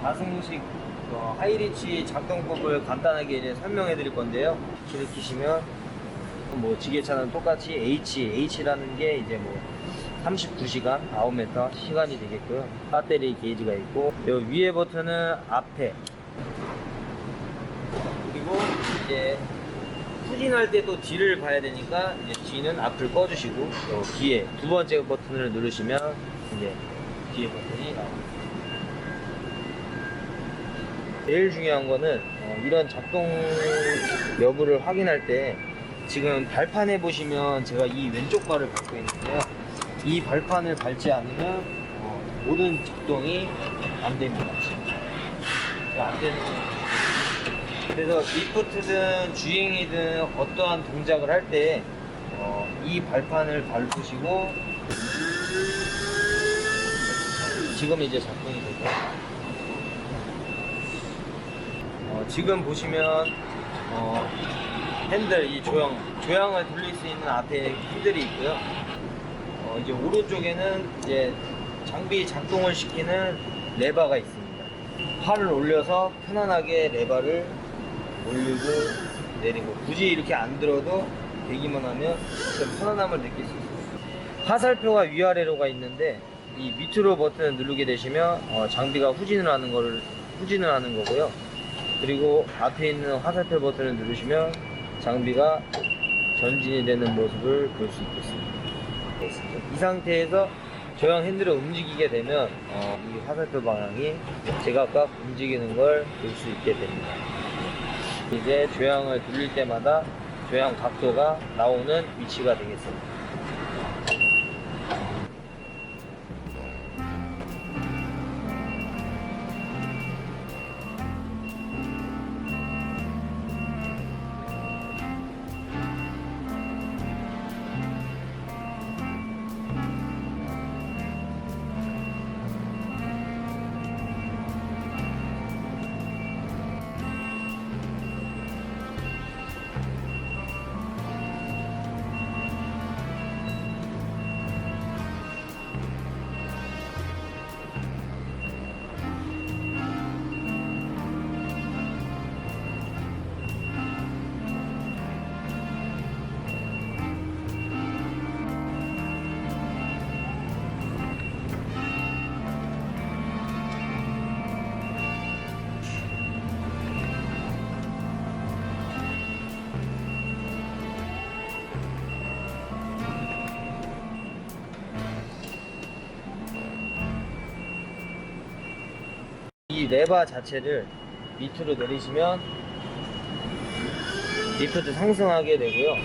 자승식 어, 하이리치 작동법을 간단하게 이제 설명해 드릴 건데요. 키를 키시면 뭐 지게차는 똑같이 H, H라는 게 이제 뭐 39시간 9m 시간이 되겠고요. 배터리 게이지가 있고 요 위에 버튼은 앞에 그리고 이제 후진할 때 또 뒤를 봐야 되니까 이제 뒤는 앞을 꺼주시고 또 뒤에 두 번째 버튼을 누르시면 이제 뒤에 버튼이 나옵니다. 제일 중요한 거는 어, 이런 작동 여부를 확인할 때 지금 발판에 보시면 제가 이 왼쪽 발을 밟고 있는데요. 이 발판을 밟지 않으면 어, 모든 작동이 안 됩니다. 안 되는 거예요. 그래서 리프트든 주행이든 어떠한 동작을 할때 어, 이 발판을 밟으시고 지금 이제 작동이 되죠. 어, 지금 보시면 어, 핸들 이 조형 조향을 돌릴 수 있는 앞에 핸들이 있고요. 어, 이제 오른쪽에는 이제 장비 작동을 시키는 레버가 있습니다. 팔을 올려서 편안하게 레버를 올리고 내리고 굳이 이렇게 안 들어도 되기만 하면 좀 편안함을 느낄 수 있습니다. 화살표가 위아래로가 있는데 이 밑으로 버튼을 누르게 되시면 어, 장비가 후진을 하는 거를 후진을 하는 거고요. 그리고 앞에 있는 화살표 버튼을 누르시면 장비가 전진이 되는 모습을 볼 수 있겠습니다. 이 상태에서 조형 핸들을 움직이게 되면 어, 이 화살표 방향이 제각각 움직이는 걸 볼 수 있게 됩니다. 이제 조향을 돌릴 때마다 조향 각도가 나오는 위치가 되겠습니다. 레바 자체를 밑으로 내리시면 리프트 상승하게 되고요.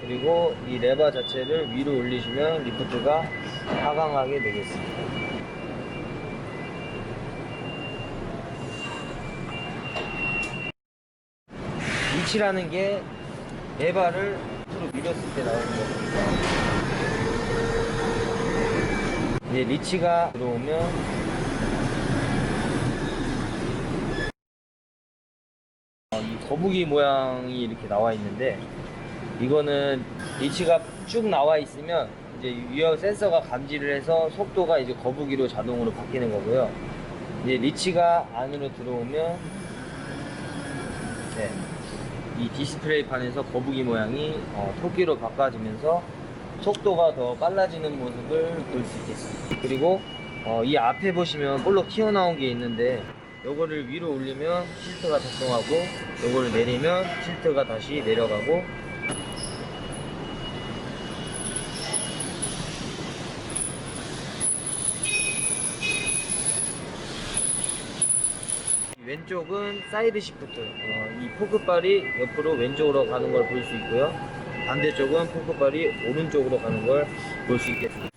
그리고 이 레바 자체를 위로 올리시면 리프트가 하강하게 되겠습니다. 위치라는 게 레바를 로 밀었을 때 나오는 겁니다. 이제 리치가 들어오면 어, 이 거북이 모양이 이렇게 나와 있는데 이거는 리치가 쭉 나와 있으면 이제 위험 센서가 감지를 해서 속도가 이제 거북이로 자동으로 바뀌는 거고요. 이제 리치가 안으로 들어오면 네, 이 디스플레이판에서 거북이 모양이 어, 토끼로 바꿔지면서 속도가 더 빨라지는 모습을 볼 수 있겠습니다. 그리고 어, 이 앞에 보시면 볼록 튀어나온 게 있는데 요거를 위로 올리면 실트가 작동하고 요거를 내리면 실트가 다시 내려가고 왼쪽은 사이드 시프트. 어, 이 포크발이 옆으로 왼쪽으로 가는 걸 볼 수 있고요. 반대쪽은 포크발이 오른쪽으로 가는 걸 볼 수 있겠습니다.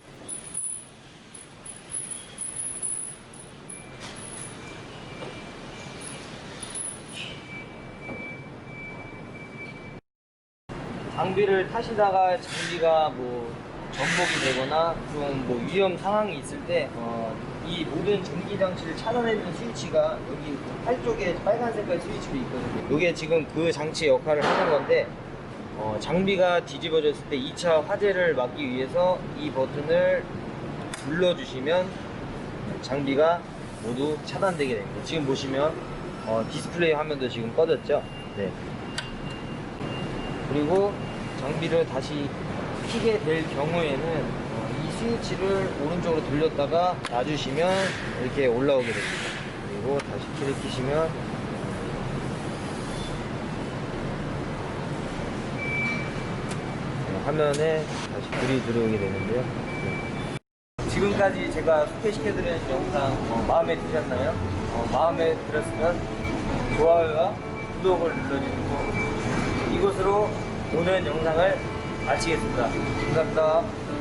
장비를 타시다가 장비가 뭐 전복이 되거나 좀 뭐 위험 상황이 있을 때, 어, 이 모든 전기 장치를 차단해주는 스위치가 여기 팔 쪽에 빨간 색깔 스위치도 있거든요. 이게 지금 그 장치 역할을 하는 건데, 어, 장비가 뒤집어졌을 때 2차 화재를 막기 위해서 이 버튼을 눌러주시면 장비가 모두 차단되게 됩니다. 지금 보시면 어, 디스플레이 화면도 지금 꺼졌죠? 네. 그리고 장비를 다시 켜게 될 경우에는 어, 이 스위치를 오른쪽으로 돌렸다가 놔주시면 이렇게 올라오게 됩니다. 그리고 다시 키를 켜시면 네, 화면에 다시 불이 들어오게 되는데요. 네. 지금까지 제가 소개시켜드린 영상 어, 마음에 드셨나요? 어, 마음에 들었으면 좋아요와 구독을 눌러주시고 이것으로 오늘 영상을 마치겠습니다. 감사합니다.